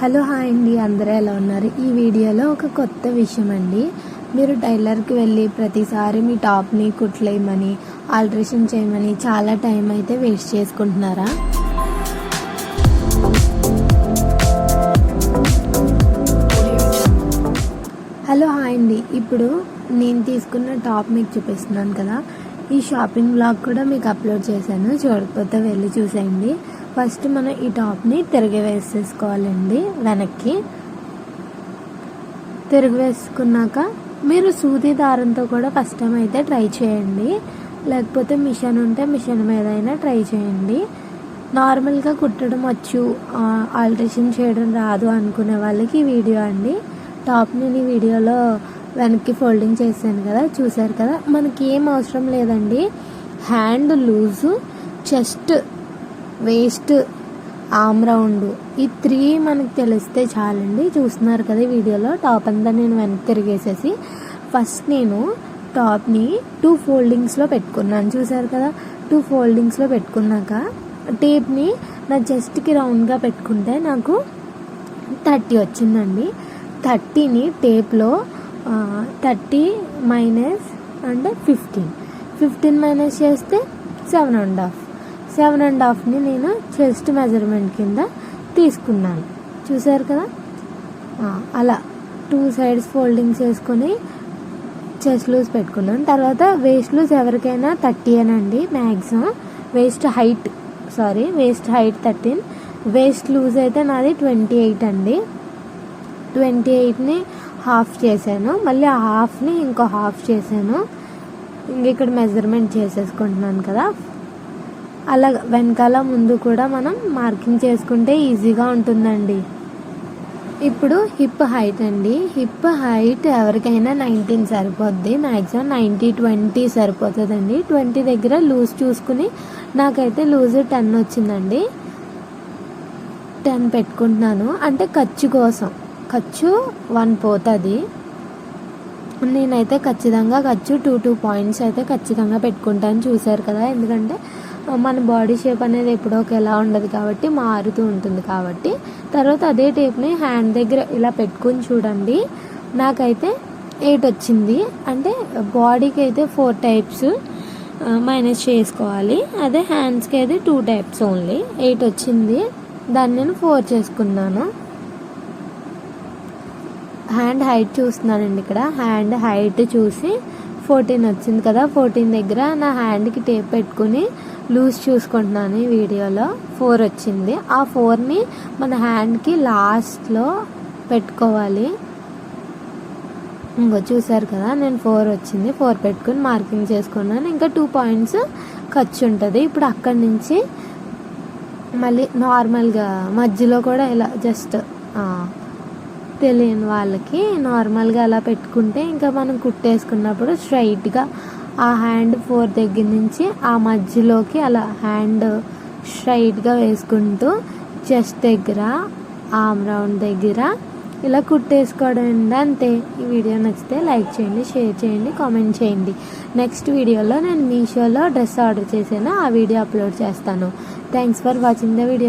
Hello hi అండి. అందరూ ఎలా ఉన్నారు? ఈ వీడియోలో ఒక కొత్త విషయం అండి. మీరు టైలర్కి వెళ్ళి ప్రతిసారి మీ టాప్ని కుట్లేయమని ఆల్ట్రేషన్ చేయమని చాలా టైం అయితే వేస్ట్ చేసుకుంటున్నారా? హలో హాయ్ అండి. ఇప్పుడు నేను తీసుకున్న టాప్ మీకు చూపిస్తున్నాను కదా. ఈ షాపింగ్ బ్లాగ్ కూడా మీకు అప్లోడ్ చేశాను. చూడకపోతే వెళ్ళి చూసేయండి. ఫస్ట్ మనం ఈ టాప్ని తిరిగి వేసేసుకోవాలండి వెనక్కి. తిరిగి వేసుకున్నాక మీరు సూది దారంతో కూడా ఫస్ట్ టైం అయితే ట్రై చేయండి. లేకపోతే మిషన్ ఉంటే మిషన్ మీద అయినా ట్రై చేయండి. నార్మల్గా కుట్టడం వచ్చు ఆల్ట్రేషన్ చేయడం రాదు అనుకునే వాళ్ళకి వీడియో అండి. టాప్ నేను ఈ వీడియోలో వెనక్కి ఫోల్డింగ్ చేశాను కదా చూసారు కదా. మనకి ఏం అవసరం లేదండి. Hand loose chest waist arm round ఈ త్రీ మనకు తెలిస్తే చాలండి. చూస్తున్నారు కదా ఈ వీడియోలో. టాప్ అంతా నేను వెనక్కి తిరిగేసేసి ఫస్ట్ నేను టాప్ని టూ ఫోల్డింగ్స్లో పెట్టుకున్నాను. చూసారు కదా? టూ ఫోల్డింగ్స్లో పెట్టుకున్నాక టేప్ని నా చెస్ట్కి రౌండ్గా పెట్టుకుంటే నాకు థర్టీ వచ్చిందండి. థర్టీని టేప్లో థర్టీ మైనస్ అంటే ఫిఫ్టీన్ ఫిఫ్టీన్ మైనస్ చేస్తే seven and half seven and హాఫ్ని నేను చెస్ట్ మెజర్మెంట్ కింద తీసుకున్నాను. చూసారు కదా? అలా టూ సైడ్స్ ఫోల్డింగ్స్ వేసుకొని చెస్ట్ లూజ్ పెట్టుకున్నాను. తర్వాత వేస్ట్ లూజ్ ఎవరికైనా థర్టీ అండి maximum waist height sorry waist height thirteen. Waist loose అయితే నాది ట్వంటీ ఎయిట్ అండి. ట్వంటీ ఎయిట్ని హాఫ్ చేశాను. మళ్ళీ హాఫ్ని ఇంకో హాఫ్ చేశాను. ఇంక ఇక్కడ మెజర్మెంట్ చేసేసుకుంటున్నాను కదా. అలా వెనకాల ముందు కూడా మనం మార్కింగ్ చేసుకుంటే ఈజీగా ఉంటుందండి. ఇప్పుడు హిప్ హైట్ అండి. హిప్ హైట్ ఎవరికైనా నైన్టీన్ సరిపోద్ది. మ్యాక్సిమం నైంటీ ట్వంటీ సరిపోతుందండి. ట్వంటీ దగ్గర లూజ్ చూసుకుని నాకైతే లూజ్ టెన్ వచ్చిందండి. టెన్ పెట్టుకుంటున్నాను. అంటే ఖర్చు కోసం. ఖర్చు వన్ పోతుంది. నేనైతే ఖచ్చితంగా ఖర్చు టూ టూ పాయింట్స్ అయితే ఖచ్చితంగా పెట్టుకుంటాను. చూసారు కదా? ఎందుకంటే మన బాడీ షేప్ అనేది ఎప్పుడో ఒకేలా ఉండదు కాబట్టి మారుతూ ఉంటుంది కాబట్టి. తర్వాత అదే టేప్ని హ్యాండ్ దగ్గర ఇలా పెట్టుకుని చూడండి. నాకైతే ఎయిట్ వచ్చింది. అంటే బాడీకి అయితే ఫోర్ టైప్స్ మైనస్ చేసుకోవాలి. అదే హ్యాండ్స్కి అయితే టూ టైప్స్ ఓన్లీ ఎయిట్ వచ్చింది. దాన్ని నేను ఫోర్ చేసుకున్నాను. హ్యాండ్ హైట్ చూస్తున్నానండి ఇక్కడ. హ్యాండ్ హైట్ చూసి ఫోర్టీన్ వచ్చింది కదా. ఫోర్టీన్ దగ్గర నా హ్యాండ్కి టేప్ పెట్టుకుని లూజ్ చూసుకుంటున్నాను ఈ వీడియోలో. ఫోర్ వచ్చింది. ఆ ఫోర్ని మన హ్యాండ్కి లాస్ట్లో పెట్టుకోవాలి. ఇంకో చూసారు కదా నేను ఫోర్ వచ్చింది. ఫోర్ పెట్టుకుని మార్కింగ్ చేసుకున్నాను. ఇంకా టూ పాయింట్స్ ఖర్చు ఉంటుంది. ఇప్పుడు అక్కడి నుంచి మళ్ళీ నార్మల్గా మధ్యలో కూడా ఇలా జస్ట్ తెలియని వాళ్ళకి నార్మల్గా అలా పెట్టుకుంటే ఇంకా మనం కుట్టేసుకున్నప్పుడు స్ట్రైట్గా ఆ హ్యాండ్ ఫోర్ దగ్గర నుంచి ఆ మధ్యలోకి అలా హ్యాండ్ స్ట్రైట్గా వేసుకుంటూ చెస్ట్ దగ్గర ఆమ్ రౌండ్ దగ్గర ఇలా కుట్టేసుకోవడం అంతే. ఈ వీడియో నచ్చితే లైక్ చేయండి షేర్ చేయండి కామెంట్ చేయండి. నెక్స్ట్ వీడియోలో నేను మీషోలో డ్రెస్ ఆర్డర్ చేశాను ఆ వీడియో అప్లోడ్ చేస్తాను. Thanks for watching the video